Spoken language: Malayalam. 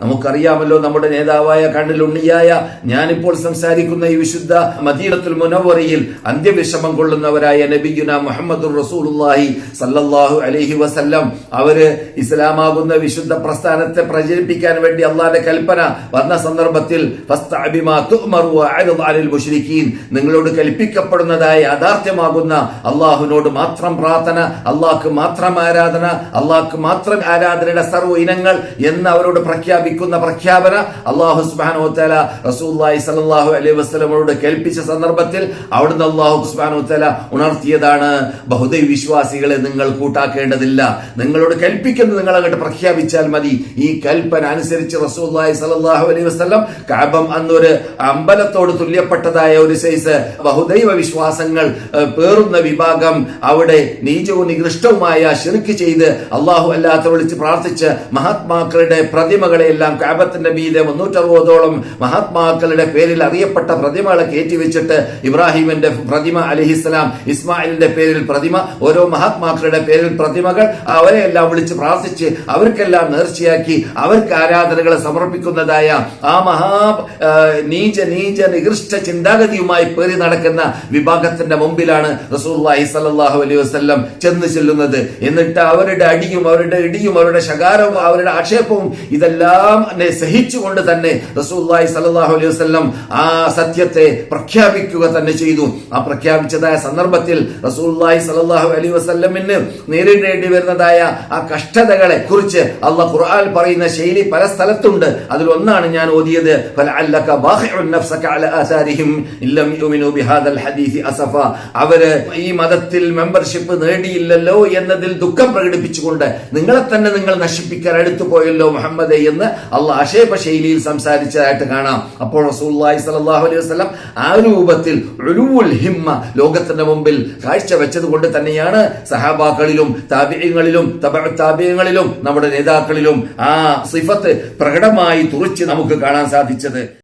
നമുക്കറിയാമല്ലോ നമ്മുടെ നേതാവായ കണ്ണിലുണ്ണിയായ ഞാനിപ്പോൾ സംസാരിക്കുന്ന ഈ വിശുദ്ധ മദീനത്തുൽ മുനവറയിൽ അന്ത്യവിഷമം കൊള്ളുന്നവരായ നബിയുന മുഹമ്മദ് റസൂലുള്ളാഹി സല്ലല്ലാഹു അലൈഹി വസല്ലം. അവർ ഇസ്ലാമാകുന്ന വിശുദ്ധ പ്രസ്ഥാനത്തെ പ്രചരിപ്പിക്കാൻ വേണ്ടി അള്ളാന്റെ കൽപ്പന വന്ന സന്ദർഭത്തിൽ നിങ്ങളോട് കൽപ്പിക്കപ്പെടുന്നതായ യാഥാർത്ഥ്യമാകുന്ന അള്ളാഹുവിനോട് മാത്രം പ്രാർത്ഥന അള്ളാഹ്ക്ക് മാത്രം ആരാധന അള്ളാഹ്ക്ക് മാത്രം ആരാധനയുടെ സർവ ഇനങ്ങൾ എന്ന് അവരോട് പ്രഖ്യാപിക്കുന്ന പ്രഖ്യാപന അള്ളാഹു സുബ്ഹാനഹു വതആല സലാഹു അലൈഹി വസ്ലമോട് കേൾപ്പിച്ച സന്ദർഭത്തിൽ അവിടുന്ന് അള്ളാഹു സുബ്ഹാനഹു വതആല ഉണർത്തിയതാണ്. ബഹുദൈ വിശ്വാസികളെ നിങ്ങൾ കൂട്ടാക്കേണ്ടതില്ല. നിങ്ങളോട് കൽപ്പിക്കുന്നത് നിങ്ങൾ അങ്ങോട്ട് പ്രഖ്യാപിച്ചാൽ മതി. ഈ കൽപ്പന അനുസരിച്ച് റസൂലുള്ളാഹി സലാഹു അലൈഹി വസ്ലം കാബം അന്നൊരു അമ്പലത്തോട് തുല്യപ്പെട്ടതായ ഒരു സൈസ് ബഹുദൈവ വിശ്വാസങ്ങൾ പേറുന്ന വിഭാഗം അവിടെ നീചവും നികൃഷ്ടവുമായ ശിർക്ക് ചെയ്ത് അള്ളാഹു അല്ലാത്ത വിളിച്ച് പ്രാർത്ഥിച്ച് മഹാത്മാക്കളുടെ പ്രതിമകളെ എല്ലാം കാബത്തിന്റെ മീതെ മുന്നൂറ്ററുപതോളം മഹാത്മാക്കളുടെ പേരിൽ അറിയപ്പെട്ട പ്രതിമകളെ കയറ്റിവെച്ചിട്ട് ഇബ്രാഹിമിന്റെ പ്രതിമ അലഹിസ്സലാം ഇസ്മായിലിന്റെ പേരിൽ പ്രതിമ ഓരോ മഹാത്മാക്കളുടെ പേരിൽ പ്രതിമകൾ അവരെ എല്ലാം വിളിച്ച് പ്രാർത്ഥിച്ച് അവർക്കെല്ലാം നേർച്ചയാക്കി അവർക്ക് ആരാധനകൾ സമർപ്പിക്കുന്നതായ ആ മഹാ നീച നീച നികൃഷ്ട ചിന്താഗതിയുമായി പേറി നടക്കുന്ന വിഭാഗത്തിന്റെ മുമ്പിലാണ് റസൂലുള്ളാഹി സ്വല്ലല്ലാഹു അലൈഹി വസല്ലം ചെന്ന് ചെല്ലുന്നത്. എന്നിട്ട് അവരുടെ അടിയും അവരുടെ ഇടിയും അവരുടെ ശകാരവും അവരുടെ ആക്ഷേപവും ഇതെല്ലാം നെ സഹിച്ചുകൊണ്ട് തന്നെ റസൂലുള്ളാഹി സ്വല്ലല്ലാഹു അലൈഹി വസ്ലം ആ സത്യത്തെ പ്രഖ്യാപിക്കുക തന്നെ ചെയ്തു. ആ പ്രഖ്യാപിച്ചതായ സന്ദർഭത്തിൽ റസൂലുള്ളാഹി സ്വല്ലല്ലാഹു അലൈഹി വസ്ല്ലമിന് നേരിടേണ്ടി വരുന്നതായ ആ കഷ്ടതകളെ കുറിച്ച് അള്ളാഹ് ഖുർആൻ പറയുന്ന ശൈലി പല സ്ഥലത്തുണ്ട്. അതിൽ ഒന്നാണ് ഞാൻ ഓതിയത് അവർ ഈ മതത്തിൽ മെമ്പർഷിപ്പ് നേടിയില്ലല്ലോ എന്നതിൽ ദുഃഖം പ്രകടിപ്പിച്ചുകൊണ്ട് നിങ്ങളെ തന്നെ നിങ്ങൾ നശിപ്പിക്കാൻ എടുത്തു പോയല്ലോ മുഹമ്മദ് എന്ന് അള്ളാഹ് ആക്ഷേപ ശൈലിയിൽ സംസാരിച്ചതായിട്ട് കാണാം. അപ്പോൾ റസൂലുള്ളാഹി സ്വല്ലല്ലാഹു അലൈഹി വസ്ലം ആ രൂപത്തിൽ ഹിമ്മ ലോകത്തിന്റെ മുമ്പിൽ കാഴ്ചവെച്ചത് കൊണ്ട് തന്നെയാണ് സഹാബാക്കളിലും താബിയങ്ങളിലും താബിയങ്ങളിലും നമ്മുടെ നേതാക്കളിലും ആ സിഫത്ത് പ്രകടമായി തുറച്ച് നമുക്ക് കാണാൻ സാധിച്ചത്.